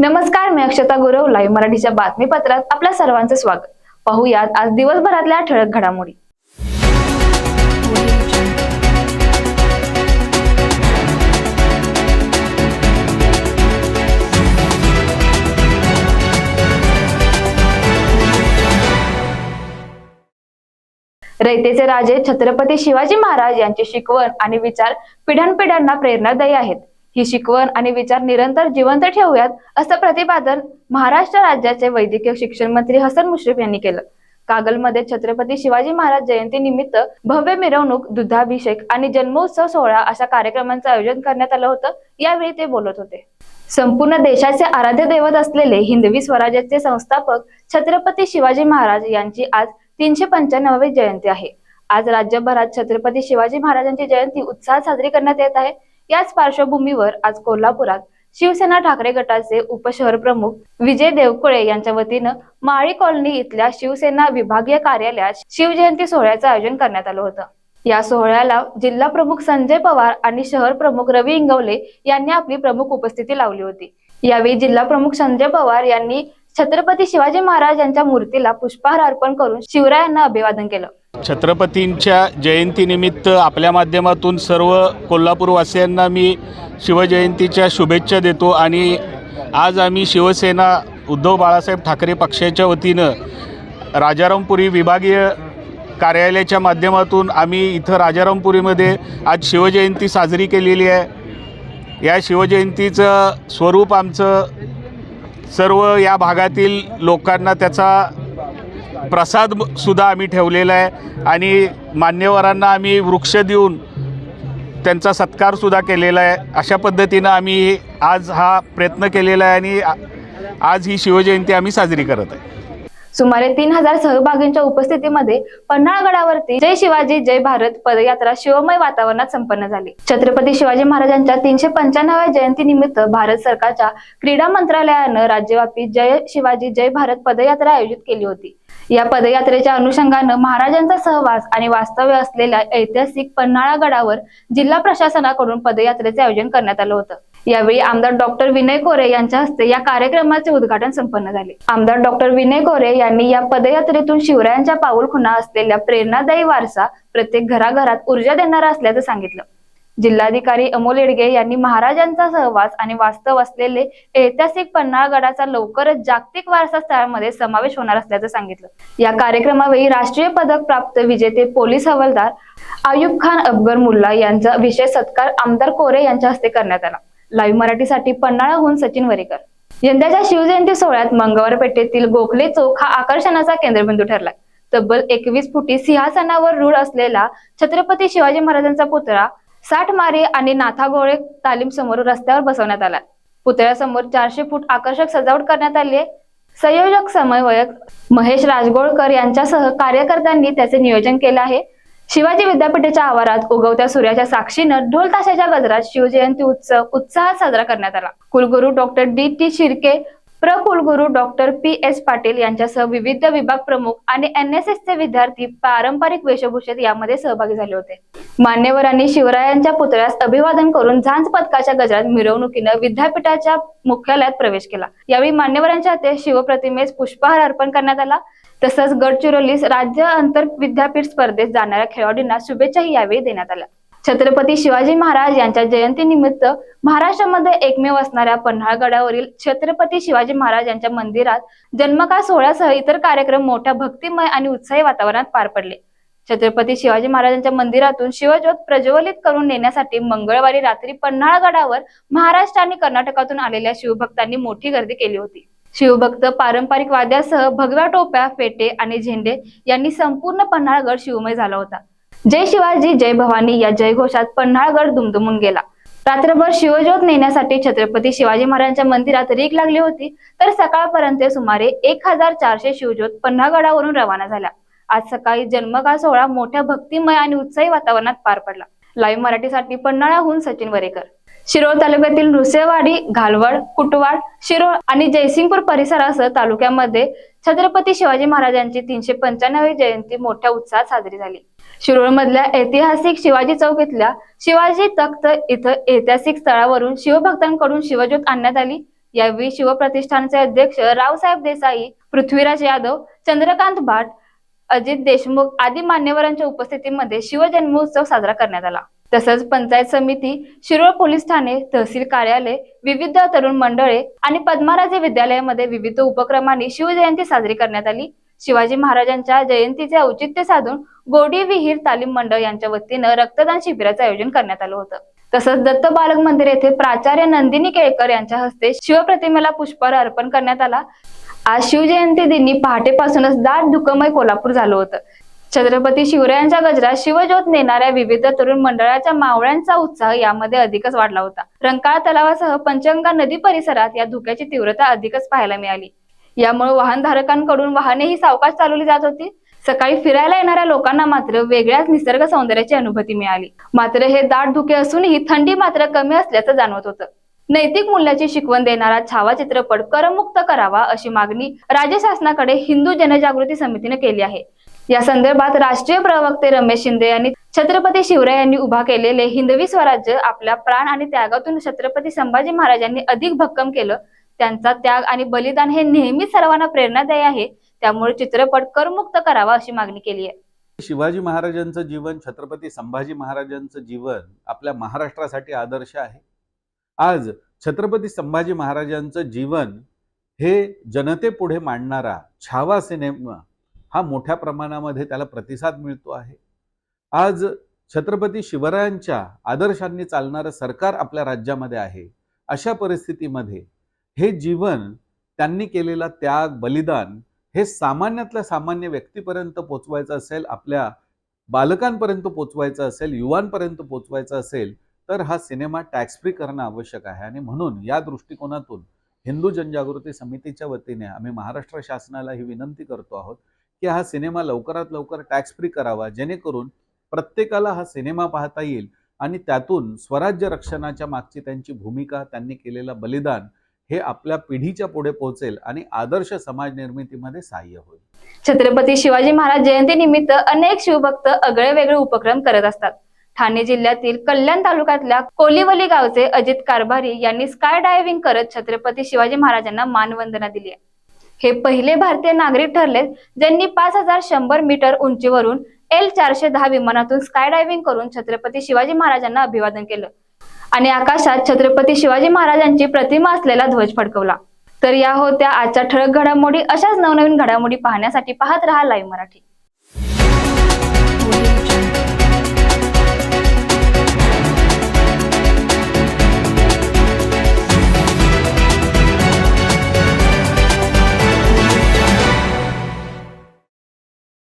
नमस्कार मी अक्षता गुरव लाईव्ह मराठीच्या बातमीपत्रात आपल्या सर्वांचं स्वागत. पाहुयात आज दिवसभरातल्या ठळक घडामोडी. रयतेचे राजे छत्रपती शिवाजी महाराज यांची शिकवण आणि विचार पिढ्यानपिढ्यांना प्रेरणादायी आहेत. ही शिकवण आणि विचार निरंतर जिवंत ठेवूयात असं प्रतिपादन महाराष्ट्र राज्याचे वैद्यकीय शिक्षण मंत्री हसन मुश्रीफ यांनी केलं. कागलमध्ये छत्रपती शिवाजी महाराज जयंती निमित्त भव्य मिरवणूक दुधाभिषेक आणि जन्मोत्सव सोहळा अशा कार्यक्रमांचं आयोजन करण्यात आलं होतं यावेळी ते बोलत होते. संपूर्ण देशाचे आराध्य दैवत असलेले हिंदवी स्वराज्याचे संस्थापक छत्रपती शिवाजी महाराज यांची आज तीनशे पंच्याण्णवी जयंती आहे. आज राज्यभरात छत्रपती शिवाजी महाराजांची जयंती उत्साहात साजरी करण्यात येत आहे. याच पार्श्वभूमीवर आज कोल्हापुरात शिवसेना ठाकरे गटाचे उपशहर प्रमुख विजय देवकुळे यांच्या वतीनं माळी कॉलनी इथल्या शिवसेना विभागीय कार्यालयात शिवजयंती सोहळ्याचं आयोजन करण्यात आलं होतं. या सोहळ्याला जिल्हा प्रमुख संजय पवार आणि शहर प्रमुख रवी इंगवले यांनी आपली प्रमुख उपस्थिती लावली होती. यावेळी जिल्हा प्रमुख संजय पवार यांनी छत्रपती शिवाजी महाराज यांच्या मूर्तीला पुष्पहार अर्पण करून शिवरायांना अभिवादन केलं. छत्रपतींच्या जयंतीनिमित्त आपल्या माध्यमातून सर्व कोल्हापूरवासियांना मी शिवजयंतीच्या शुभेच्छा देतो आणि आज आम्ही शिवसेना उद्धव बाळासाहेब ठाकरे पक्षाच्या वतीनं राजारामपुरी विभागीय कार्यालयाच्या माध्यमातून आम्ही इथं राजारामपुरीमध्ये आज शिवजयंती साजरी केलेली आहे. या शिवजयंतीचं स्वरूप आमचं सर्व या भागातील लोकांना त्याचा प्रसाद सुद्धा आम्ही ठेवलेला आहे. आणि मान्यवरांना आम्ही वृक्ष देऊन त्यांचा सत्कारसुद्धा केलेला आहे. अशा पद्धतीनं आम्ही आज हा प्रयत्न केलेला आहे आणि आज ही शिवजयंती आम्ही साजरी करत आहे. सुमारे तीन हजार सहभागींच्या उपस्थितीमध्ये पन्हाळगडावरती जय शिवाजी जय भारत पदयात्रा शिवमय वातावरणात संपन्न झाली. छत्रपती शिवाजी महाराजांच्या तीनशे पंच्याण्णव्या जयंती निमित्त भारत सरकारच्या क्रीडा मंत्रालयानं राज्यव्यापी जय शिवाजी जय भारत पदयात्रा आयोजित केली होती. या पदयात्रेच्या अनुषंगानं महाराजांचा सहवास आणि वास्तव्य असलेल्या ऐतिहासिक पन्हाळा गडावर जिल्हा प्रशासनाकडून पदयात्रेचे आयोजन करण्यात आलं होतं. यावेळी आमदार डॉक्टर विनय कोरे यांच्या हस्ते या कार्यक्रमाचे उद्घाटन संपन्न झाले. आमदार डॉक्टर विनय कोरे यांनी या पदयात्रेतून शिवरायांच्या पाऊलखुणा असलेल्या प्रेरणादायी वारसा प्रत्येक घराघरात ऊर्जा देणारा असल्याचं सांगितलं. जिल्हाधिकारी अमोल येडगे यांनी महाराजांचा सहवास आणि वास्तव असलेले ऐतिहासिक पन्हाळगडाचा लवकरच जागतिक वारसा स्थळांमध्ये समावेश होणार असल्याचं सांगितलं. या कार्यक्रमावेळी राष्ट्रीय पदक प्राप्त विजेते पोलीस हवालदार आयुब खान अफगर मुल्ला यांचा विशेष सत्कार आमदार कोरे यांच्या हस्ते करण्यात आला. लाईव्ह मराठीसाठी पन्हाळाहून सचिन वरेकर. यंदाच्या शिवजयंती सोहळ्यात मंगळवार पेठेतील गोखले चौक हा आकर्षणाचा केंद्रबिंदू ठरलाय तब्बल एकवीस फुटी सिंहासनावर रूढ असलेला छत्रपती शिवाजी महाराजांचा पुतळा साठमारी आणि नाथागोळे तालीम समोर रस्त्यावर बसवण्यात आला. पुतळ्यासमोर चारशे फूट आकर्षक सजावट करण्यात आली संयोजक समन्वयक महेश राजगोळकर यांच्यासह कार्यकर्त्यांनी त्याचे नियोजन केले आहे. शिवाजी विद्यापीठाच्या आवारात उगवत्या सूर्याच्या साक्षीनं ढोल ताशाच्या गजरात शिवजयंती उत्सव उत्साहात साजरा करण्यात आला. कुलगुरू डॉक्टर डी टी शिर्के प्रकुलगुरू डॉक्टर पी एस पाटील यांच्यासह विविध विभाग प्रमुख आणि एन एस चे विद्यार्थी पारंपरिक वेशभूषेत यामध्ये सहभागी झाले होते. मान्यवरांनी शिवरायांच्या पुतळ्यास अभिवादन करून झांज पथकाच्या गजरात मिरवणुकीनं विद्यापीठाच्या मुख्यालयात प्रवेश केला. यावेळी मान्यवरांच्या हाते शिवप्रतिमेस पुष्पहार अर्पण करण्यात आला. तसंच गडचिरोलीस राज्य आंतर विद्यापीठ स्पर्धेत जाणाऱ्या खेळाडूंना शुभेच्छाही यावेळी देण्यात आल्या. छत्रपती शिवाजी महाराज यांच्या जयंतीनिमित्त महाराष्ट्रामध्ये एकमेव असणाऱ्या पन्हाळगडावरील छत्रपती शिवाजी महाराज यांच्या मंदिरात जन्मकाळ सोहळ्यासह इतर कार्यक्रम मोठ्या भक्तिमय आणि उत्साही वातावरणात पार पडले. छत्रपती शिवाजी महाराजांच्या मंदिरातून शिवज्योत प्रज्वलित करून नेण्यासाठी मंगळवारी रात्री पन्हाळगडावर महाराष्ट्र आणि कर्नाटकातून आलेल्या शिवभक्तांनी मोठी गर्दी केली होती. शिवभक्त पारंपरिक वाद्यासह भगव्या टोप्या फेटे आणि झेंडे यांनी संपूर्ण पन्हाळगड शिवमय झाला होता. जय शिवाजी जय भवानी या जयघोषात पन्हाळगड दुमदुमून गेला. रात्रभर शिवज्योत नेण्यासाठी छत्रपती शिवाजी महाराजांच्या मंदिरात रीक लागली होती तर सकाळपर्यंत सुमारे एक हजार चारशे शिवज्योत पन्हाळगडावरून रवाना झाल्या. आज सकाळी जन्मकाळ सोहळा मोठ्या भक्तिमय आणि उत्साही वातावरणात पार पडला. लाईव्ह मराठीसाठी पन्हाळाहून सचिन वरेकर. शिरोळ तालुक्यातील रुसेवाडी घालवड कुटवाड शिरोळ आणि जयसिंगपूर परिसरासह तालुक्यामध्ये छत्रपती शिवाजी महाराजांची तीनशे पंच्याण्णवी जयंती मोठ्या उत्साहात साजरी झाली. शिरोळ मधल्या ऐतिहासिक शिवाजी चौक इथल्या शिवाजी तख्त इथं ऐतिहासिक स्थळावरून शिवभक्तांकडून शिवज्योत आणण्यात आली. यावेळी शिवप्रतिष्ठानचे अध्यक्ष रावसाहेब देसाई पृथ्वीराज यादव चंद्रकांत भाट अजित देशमुख आदी मान्यवरांच्या उपस्थितीमध्ये शिवजन्मोत्सव साजरा करण्यात आला. तसंच पंचायत समिती शिरोळ पोलीस ठाणे तहसील कार्यालय विविध तरुण मंडळे आणि पद्माराजे विद्यालयामध्ये विविध उपक्रमांनी शिवजयंती साजरी करण्यात आली. शिवाजी महाराजांच्या जयंतीचे औचित्य साधून गोडी विहीर तालीम मंडळ यांच्या वतीनं रक्तदान शिबिराचं आयोजन करण्यात आलं होतं. तसंच दत्त बालक मंदिर येथे प्राचार्य नंदिनी केळकर यांच्या हस्ते शिवप्रतिमेला पुष्पहार अर्पण करण्यात आला. आज शिवजयंती दिनी पहाटेपासूनच दाट धुकमय कोल्हापूर झालं होतं. छत्रपती शिवरायांच्या गजरात शिवज्योत नेणाऱ्या विविध तरुण मंडळाच्या मावळ्यांचा उत्साह यामध्ये अधिकच वाढला होता. रंकाळा तलावासह पंचगंगा नदी परिसरात या धुक्याची तीव्रता अधिकच पाहायला मिळाली. यामुळे वाहनधारकांकडून वाहनेही सावकाश चालवली जात होती. सकाळी फिरायला येणाऱ्या लोकांना मात्र वेगळ्याच निसर्ग सौंदर्याची अनुभूती मिळाली. मात्र हे दाट धुके असूनही थंडी मात्र कमी असल्याचं जाणवत होतं. नैतिक मूल्याची शिकवण देणारा छावा चित्रपट करमुक्त करावा अशी मागणी राज्य शासनाकडे हिंदू जनजागृती समितीने केली आहे. या संदर्भात राष्ट्रीय प्रवक्ते रमेश शिंदे यांनी छत्रपती शिवराय यांनी उभा केलेले हिंदवी स्वराज्य आपल्या प्राण आणि त्यागातून छत्रपती संभाजी महाराजांनी अधिक भक्कम केलं. त्यांचा त्याग आणि बलिदान हे नेहमीच सर्वांना प्रेरणादायी आहे. त्यामुळे चित्रपट करमुक्त करावा अशी मागणी केली आहे. शिवाजी महाराजांचं जीवन छत्रपती संभाजी महाराजांचं जीवन आपल्या महाराष्ट्रासाठी आदर्श आहे. आज छत्रपती संभाजी महाराजांचं जीवन हे जनतेपुढे मांडणारा छावा सिनेमा हा मोठ्या प्रमाणामध्ये त्याला प्रतिसाद मिळतो आहे. आज छत्रपती शिवरायांच्या आदर्शांनी चालणारं सरकार आपल्या राज्यामध्ये आहे. अशा परिस्थितीमध्ये हे जीवन त्यांनी केलेला त्याग बलिदान हे सामान्यातल्या सामान्य व्यक्तीपर्यंत पोचवायचं असेल आपल्या बालकांपर्यंत पोचवायचं असेल युवांपर्यंत पोचवायचं असेल तर हा सिनेमा टॅक्स फ्री करणं आवश्यक आहे. आणि म्हणून या दृष्टिकोनातून हिंदू जनजागृती समितीच्या वतीने आम्ही महाराष्ट्र शासनाला ही विनंती करतो आहोत की हा सिनेमा लवकरात लवकर टॅक्स फ्री करावा जेणेकरून प्रत्येकाला हा सिनेमा पाहता येईल आणि त्यातून स्वराज्य रक्षणाच्या मागची त्यांची भूमिका त्यांनी केलेलं बलिदान हे आपल्या पिढीच्या पुढे पोहोचेल आणि आदर्श समाज निर्मितीमध्ये सहाय्य होईल. छत्रपती शिवाजी महाराज जयंती निमित्त अनेक शिवभक्त अगळे वेगळे उपक्रम करत असतात. ठाणे जिल्ह्यातील कल्याण तालुक्यातल्या कोलिवली गावचे अजित कारभारी यांनी स्काय डायव्हिंग करत छत्रपती शिवाजी महाराजांना मानवंदना दिली आहे. हे पहिले भारतीय नागरिक ठरले ज्यांनी पाच हजार शंभर मीटर उंचीवरून एल चारशे दहा विमानातून स्काय डायव्हिंग करून छत्रपती शिवाजी महाराजांना अभिवादन केलं. आणि आकाशात छत्रपती शिवाजी महाराजांची प्रतिमा असलेला ध्वज फडकवला. तर या होत्या आजच्या ठळक घडामोडी. अशाच नवनवीन घडामोडी पाहण्यासाठी पाहत राहा लाईव्ह मराठी.